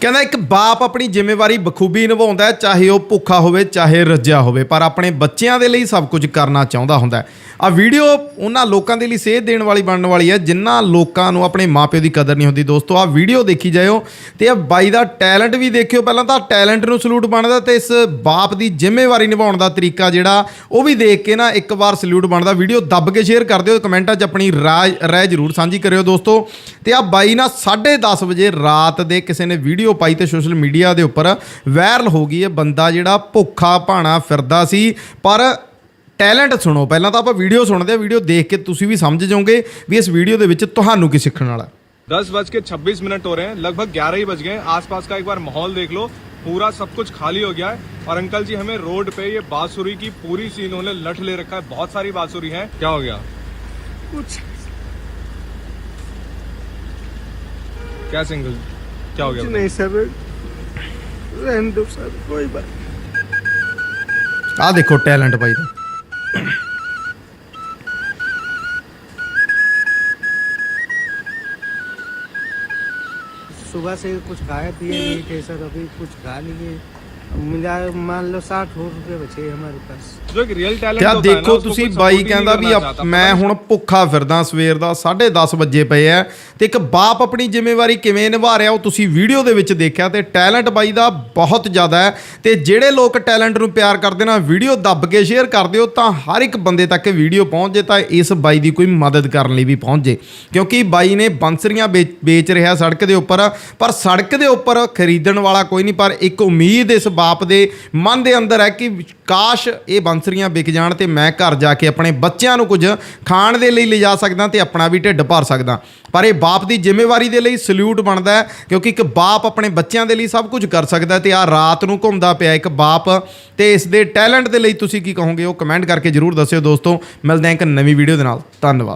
ਕਹਿੰਦਾ ਇੱਕ ਬਾਪ ਆਪਣੀ ਜ਼ਿੰਮੇਵਾਰੀ ਬਖੂਬੀ ਨਿਭਾਉਂਦਾ ਹੈ, ਚਾਹੇ ਉਹ ਭੁੱਖਾ ਹੋਵੇ, ਚਾਹੇ ਰੱਜਿਆ ਹੋਵੇ, ਪਰ ਆਪਣੇ ਬੱਚਿਆਂ ਦੇ ਲਈ ਸਭ ਕੁਝ ਕਰਨਾ ਚਾਹੁੰਦਾ ਹੁੰਦਾ ਹੈ। ਆ ਵੀਡੀਓ ਉਹਨਾਂ ਲੋਕਾਂ ਦੇ ਲਈ ਸੇਧ ਦੇਣ ਵਾਲੀ ਬਣਨ ਵਾਲੀ ਹੈ, ਜਿਨ੍ਹਾਂ ਲੋਕਾਂ ਨੂੰ ਆਪਣੇ ਮਾਪਿਓ ਦੀ ਕਦਰ ਨਹੀਂ ਹੁੰਦੀ। ਦੋਸਤੋ ਆ ਵੀਡੀਓ ਦੇਖੀ ਜਾਇਓ ਤੇ ਆ ਬਾਈ ਦਾ ਟੈਲੈਂਟ ਵੀ ਦੇਖਿਓ। ਪਹਿਲਾਂ ਤਾਂ ਟੈਲੈਂਟ ਨੂੰ ਸਲੂਟ ਬਣਦਾ ਤੇ ਇਸ ਬਾਪ ਦੀ ਜ਼ਿੰਮੇਵਾਰੀ ਨਿਭਾਉਣ ਦਾ ਤਰੀਕਾ ਜਿਹੜਾ, ਉਹ ਵੀ ਦੇਖ ਕੇ ਨਾ ਇੱਕ ਵਾਰ ਸਲੂਟ ਬਣਦਾ। ਵੀਡੀਓ ਦੱਬ ਕੇ ਸ਼ੇਅਰ ਕਰ ਦਿਓ ਕਮੈਂਟਾਂ 'ਚ ਆਪਣੀ ਰਾਏ ਰਾਏ ਜ਼ਰੂਰ ਸਾਂਝੀ ਕਰਿਓ ਦੋਸਤੋ। ਤੇ ਆ ਬਾਈ ਨਾ 10:30 ਵਜੇ ਰਾਤ ਦੇ ਕਿਸੇ ਨੇ ਵੀਡੀਓ ਪਾਈ ਤੇ ਸੋਸ਼ਲ ਮੀਡੀਆ ਦੇ ਉੱਪਰ ਵਾਇਰਲ ਹੋ ਗਈ ਹੈ ਬੰਦਾ ਜਿਹੜਾ ਭੁੱਖਾ ਭਾਣਾ ਫਿਰਦਾ ਸੀ ਪਰ ਟੈਲੈਂਟ ਸੁਣੋ ਪਹਿਲਾਂ ਤਾਂ ਆਪਾਂ ਵੀਡੀਓ ਸੁਣਦੇ ਆ ਵੀਡੀਓ ਦੇਖ ਕੇ ਤੁਸੀਂ ਵੀ ਸਮਝ ਜਾਓਗੇ ਵੀ ਇਸ ਵੀਡੀਓ ਦੇ ਵਿੱਚ ਤੁਹਾਨੂੰ ਕੀ ਸਿੱਖਣ ਵਾਲਾ ਹੈ। दस बज के छब्बीस मिनट हो रहे हैं लगभग ग्यारह ही बज गए हैं आसपास का एक बार माहौल देख लो पूरा सब कुछ खाली हो गया है और अंकल जी हमें रोड पे ये बांसुरी की पूरी सी इन्होंने लठ ले रखा है बहुत सारी बांसुरी है क्या हो गया कुछ क्या सिंगल क्या हो गया? नहीं सर। रहने दो सर कोई बात आ देखो टैलेंट भाई तो सुबह से कुछ खाया पिए नहीं थे सर अभी कुछ खा लिए ਮੰਨ ਲਓ 60 ਹੋਰ ਰੁਪਏ ਬਚੇ ਹਮਾਰੇ ਪਾਸ ਜੋ ਇੱਕ ਰੀਅਲ ਟੈਲੈਂਟ ਕਿਆ ਹੁੰਦਾ ਹੈ ਦੇਖੋ ਤੁਸੀਂ ਬਾਈ ਕਹਿੰਦਾ ਵੀ ਆਪ- ਮੈਂ ਹੁਣ ਭੁੱਖਾ ਫਿਰਦਾ ਸਵੇਰ ਦਾ 10:30 ਵਜੇ ਪਏ ਆ ਤੇ ਇੱਕ ਬਾਪ ਆਪਣੀ ਜ਼ਿੰਮੇਵਾਰੀ ਕਿਵੇਂ ਨਿਭਾ ਰਿਹਾ ਉਹ ਤੁਸੀਂ ਵੀਡੀਓ ਦੇ ਵਿੱਚ ਦੇਖਿਆ ਤੇ ਟੈਲੈਂਟ ਬਾਈ ਦਾ ਬਹੁਤ ਜ਼ਿਆਦਾ ਹੈ ਜਿਹੜੇ ਲੋਕ ਟੈਲੈਂਟ ਨੂੰ ਪਿਆਰ ਕਰਦੇ ਨਾ ਵੀਡੀਓ ਦੱਬ ਕੇ ਸ਼ੇਅਰ ਕਰ ਦਿਓ ਤਾਂ ਹਰ ਇੱਕ ਬੰਦੇ ਤੱਕ ਵੀਡੀਓ ਪਹੁੰਚ ਜੇ ਤਾਂ ਇਸ ਬਾਈ ਦੀ ਕੋਈ ਮਦਦ ਕਰਨ ਲਈ ਵੀ ਪਹੁੰਚ ਜੇ ਕਿਉਂਕਿ ਬਾਈ ਨੇ ਬੰਸਰੀਆਂ ਵੇਚ- ਵੇਚ ਰਿਹਾ ਸੜਕ ਦੇ ਉੱਪਰ ਪਰ ਸੜਕ ਦੇ ਉੱਪਰ ਖਰੀਦਣ ਵਾਲਾ ਕੋਈ ਨਹੀਂ ਪਰ ਇੱਕ ਉਮੀਦ ਇਸ ਬਾਪ ਦੇ ਮਨ ਦੇ ਅੰਦਰ ਹੈ ਕਿ ਕਾਸ਼ ਇਹ ਬੰਸਰੀਆਂ ਵਿਕ ਜਾਣ ਤੇ ਮੈਂ ਘਰ ਜਾ ਕੇ ਆਪਣੇ ਬੱਚਿਆਂ ਨੂੰ ਕੁਝ ਖਾਣ ਦੇ ਲਈ ਲਿਜਾ ਸਕਦਾ ਤੇ ਆਪਣਾ ਵੀ ਢਿੱਡ ਭਰ ਸਕਦਾ। ਪਰ ਇਹ ਬਾਪ ਦੀ ਜ਼ਿੰਮੇਵਾਰੀ ਦੇ ਲਈ ਸਲੂਟ ਬਣਦਾ ਹੈ ਕਿਉਂਕਿ ਇੱਕ ਬਾਪ ਆਪਣੇ ਬੱਚਿਆਂ ਦੇ ਲਈ ਸਭ ਕੁਝ ਕਰ ਸਕਦਾ ਹੈ ਤੇ ਆ ਰਾਤ ਨੂੰ ਘੁੰਮਦਾ ਪਿਆ ਇੱਕ ਬਾਪ ਤੇ ਇਸ ਦੇ ਟੈਲੈਂਟ ਦੇ ਲਈ ਤੁਸੀਂ ਕੀ ਕਹੋਗੇ ਉਹ ਕਮੈਂਟ ਕਰਕੇ ਜਰੂਰ ਦੱਸਿਓ ਦੋਸਤੋ। ਮਿਲਦੇ ਹਾਂ ਇੱਕ ਨਵੀਂ ਵੀਡੀਓ ਦੇ ਨਾਲ। ਧੰਨਵਾਦ।